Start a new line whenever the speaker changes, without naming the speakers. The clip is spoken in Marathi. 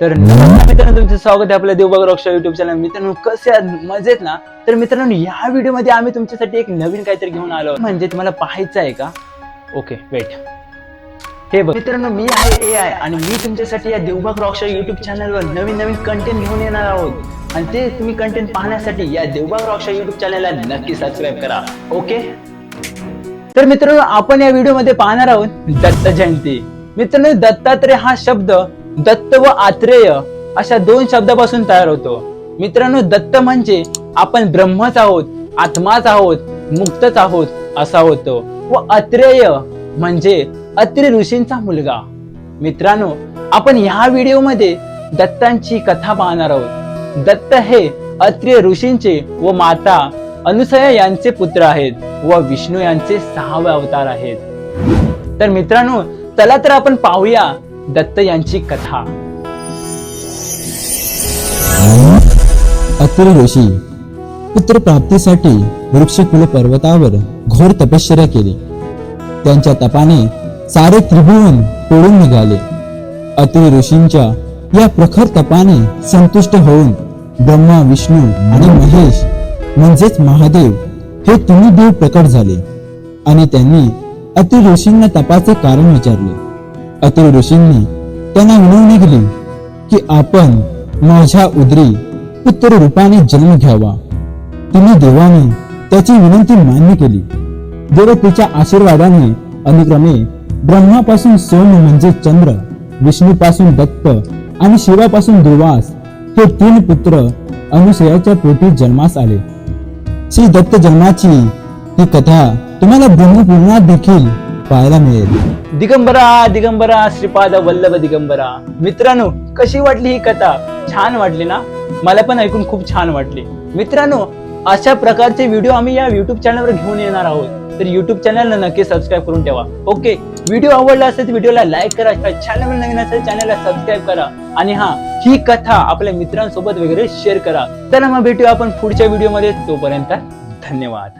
तर मित्रांनो तुमचं स्वागत आहे आपल्या देवबाग रॉक्शा युट्यूब चॅनल मित्रांनो कसे मजेत ना? तर मित्रांनो या व्हिडिओमध्ये आम्ही तुमच्यासाठी एक नवीन काहीतरी घेऊन आलो. म्हणजे तुम्हाला पाहायचं आहे का? ओके वेट हे बघ. मित्रांनो मी आहे ए आय आणि मी तुमच्यासाठी या देवबाग रॉक्शा युट्यूब चॅनलवर नवीन नवीन कंटेंट घेऊन येणार आहोत. आणि ते तुम्ही कंटेंट पाहण्यासाठी या देवबाग रॉक्शा युट्यूब चॅनलला नक्की सबस्क्राईब करा. ओके तर मित्रांनो आपण या व्हिडिओमध्ये पाहणार आहोत दत्त जयंती. मित्रांनो दत्तात्रय हा शब्द दत्त व आत्रेय अशा दोन शब्दापासून तयार होतो. मित्रांनो दत्त म्हणजे आपण ब्रह्मच आहोत आत्माच आहोत मुक्तच आहोत असा होतो. व अत्रेय म्हणजे अत्रि ऋषींचा मुलगा. मित्रांनो आपण ह्या व्हिडिओमध्ये दत्तांची कथा पाहणार आहोत. दत्त हे अत्रिय ऋषींचे व माता अनुसया यांचे पुत्र आहेत व विष्णू यांचे सहावे अवतार आहेत. तर मित्रांनो चला तर आपण पाहूया दत्त यांची कथा.
अतुल ऋषी पुत्र प्राप्तीसाठी वृक्षकुल पर्वतावर घोर तपश्चर्या केली. त्यांच्या तपाने सारे त्रिभुवन तोडून निघाले. अतुल ऋषींच्या या प्रखर तपाने संतुष्ट होऊन ब्रह्मा विष्णू आणि महेश म्हणजेच महादेव हे तिन्ही देव प्रकट झाले. आणि त्यांनी अत्रि ऋषींना तपाचे कारण विचारले. अतुल ऋषींनी त्यांना विनवणी केली की आपण माझ्या उदरी पुत्र रूपाने जन्म घ्यावा. तिने देवाने त्याची विनंती मान्य केली. देवतेच्या आशीर्वादाने अनुक्रमे ब्रह्मापासून सोम म्हणजे चंद्र विष्णूपासून दत्त आणि शिवापासून दुर्वास हे तीन पुत्र अनुसयाच्या पोटी जन्मास आले. श्री दत्त जन्माची ही कथा तुम्हाला ब्रह्मपूर्णात देखील पाहायला मिळेल.
दिगंबरा दिगंबरा श्रीपाद वल्लभ दिगंबरा. मित्रांनो कशी वाटली ही कथा? छान वाटली ना? मला पण ऐकून खूप छान वाटली. मित्रांनो अशा प्रकारचे व्हिडिओ आम्ही या युट्यूब चॅनलवर घेऊन येणार आहोत. तर युट्यूब चॅनलला नक्की सबस्क्राईब करून ठेवा. ओके व्हिडिओ आवडला असेल तर व्हिडिओला लाईक करा. चॅनल नवीन असेल चॅनलला सबस्क्राईब करा. आणि हा ही कथा आपल्या मित्रांसोबत वगैरे शेअर करा. तर मग भेटूया आपण पुढच्या व्हिडिओमध्ये तोपर्यंत धन्यवाद.